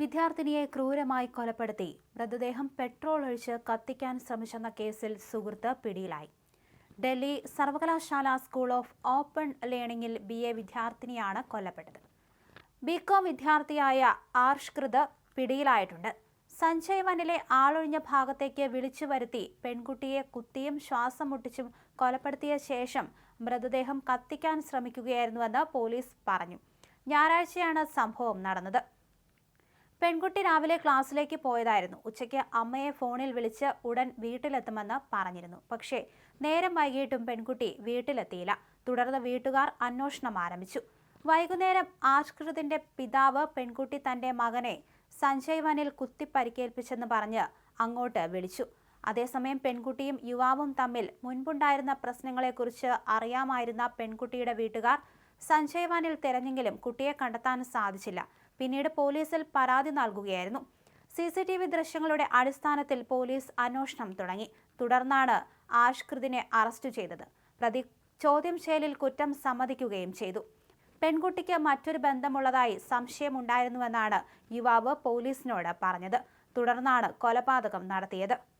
വിദ്യാർത്ഥിനിയെ ക്രൂരമായി കൊലപ്പെടുത്തി. മൃതദേഹം പെട്രോൾ ഒഴിച്ച് കത്തിക്കാൻ ശ്രമിച്ചെന്ന കേസിൽ സുഹൃത്ത് പിടിയിലായി. ഡൽഹി സർവകലാശാല സ്കൂൾ ഓഫ് ഓപ്പൺ ലേണിംഗിൽ ബി എ വിദ്യാർത്ഥിനിയാണ് കൊല്ലപ്പെട്ടത്. ബികോം വിദ്യാർത്ഥിയായ ആർഷ്കൃത് പിടിയിലായിട്ടുണ്ട്. സഞ്ജയ് വനിലെ ആളൊഴിഞ്ഞ ഭാഗത്തേക്ക് വിളിച്ചു വരുത്തി പെൺകുട്ടിയെ കുത്തിയും ശ്വാസം മുട്ടിച്ചും കൊലപ്പെടുത്തിയ ശേഷം മൃതദേഹം കത്തിക്കാൻ ശ്രമിക്കുകയായിരുന്നുവെന്ന് പോലീസ് പറഞ്ഞു. ഞായറാഴ്ചയാണ് സംഭവം നടന്നത്. പെൺകുട്ടി രാവിലെ ക്ലാസ്സിലേക്ക് പോയതായിരുന്നു. ഉച്ചയ്ക്ക് അമ്മയെ ഫോണിൽ വിളിച്ച് ഉടൻ വീട്ടിലെത്തുമെന്ന് പറഞ്ഞിരുന്നു. പക്ഷേ നേരം വൈകിട്ടും പെൺകുട്ടി വീട്ടിലെത്തിയില്ല. തുടർന്ന് വീട്ടുകാർ അന്വേഷണം ആരംഭിച്ചു. വൈകുന്നേരം ആഷ്കൃതിന്റെ പിതാവ് പെൺകുട്ടി തന്റെ മകനെ സഞ്ജയ് വനിൽ കുത്തി പരിക്കേൽപ്പിച്ചെന്ന് പറഞ്ഞ് അങ്ങോട്ട് വിളിച്ചു. അതേസമയം പെൺകുട്ടിയും യുവാവും തമ്മിൽ മുൻപുണ്ടായിരുന്ന പ്രശ്നങ്ങളെക്കുറിച്ച് അറിയാമായിരുന്ന പെൺകുട്ടിയുടെ വീട്ടുകാർ സഞ്ജയ് വനിൽ തിരഞ്ഞെങ്കിലും കുട്ടിയെ കണ്ടെത്താൻ സാധിച്ചില്ല. പിന്നീട് പോലീസിൽ പരാതി നൽകുകയായിരുന്നു. സി സി ടി വി ദൃശ്യങ്ങളുടെ അടിസ്ഥാനത്തിൽ പോലീസ് അന്വേഷണം തുടങ്ങി. തുടർന്നാണ് ആഷ്കൃതിനെ അറസ്റ്റ് ചെയ്തത്. പ്രതി ചോദ്യം ചെയ്യലിൽ കുറ്റം സമ്മതിക്കുകയും ചെയ്തു. പെൺകുട്ടിക്ക് മറ്റൊരു ബന്ധമുള്ളതായി സംശയമുണ്ടായിരുന്നുവെന്നാണ് യുവാവ് പോലീസിനോട് പറഞ്ഞത്. തുടർന്നാണ് കൊലപാതകം നടത്തിയത്.